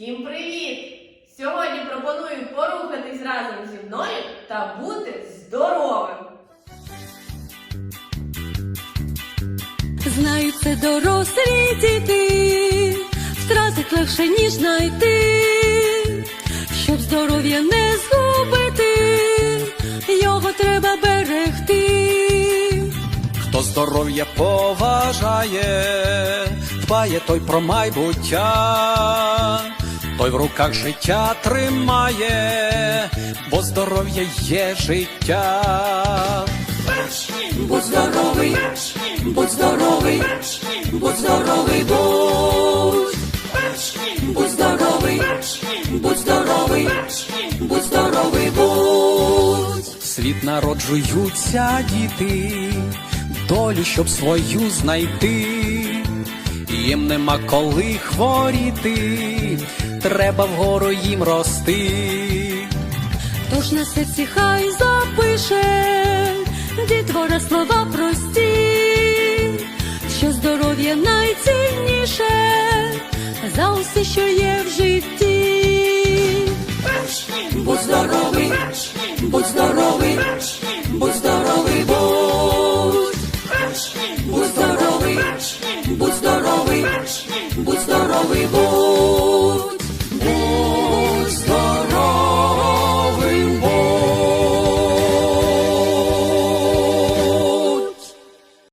Всім привіт! Сьогодні пропоную порухатись разом зі мною та бути здоровим. Знаю, це дорослі діти, втратить легше, ніж знайти, щоб здоров'я не згубити, його треба берегти. Хто здоров'я поважає, дбає той про майбуття той в руках життя тримає, бо здоров'я є життя. Будь здоровий, будь здоровий, будь здоровий, будь. Будь здоровий, будь здоровий, будь здоровий, будь. Світ народжуються діти, долю, щоб свою знайти. Їм нема коли хворіти, треба вгору їм рости. Тож на серці хай запише дітвора слова прості, що здоров'я найцінніше за усе, що є в житті. Будь здоровий, будь здоровий, будь здоровий, будь. Будь здоровий, будь здоровий.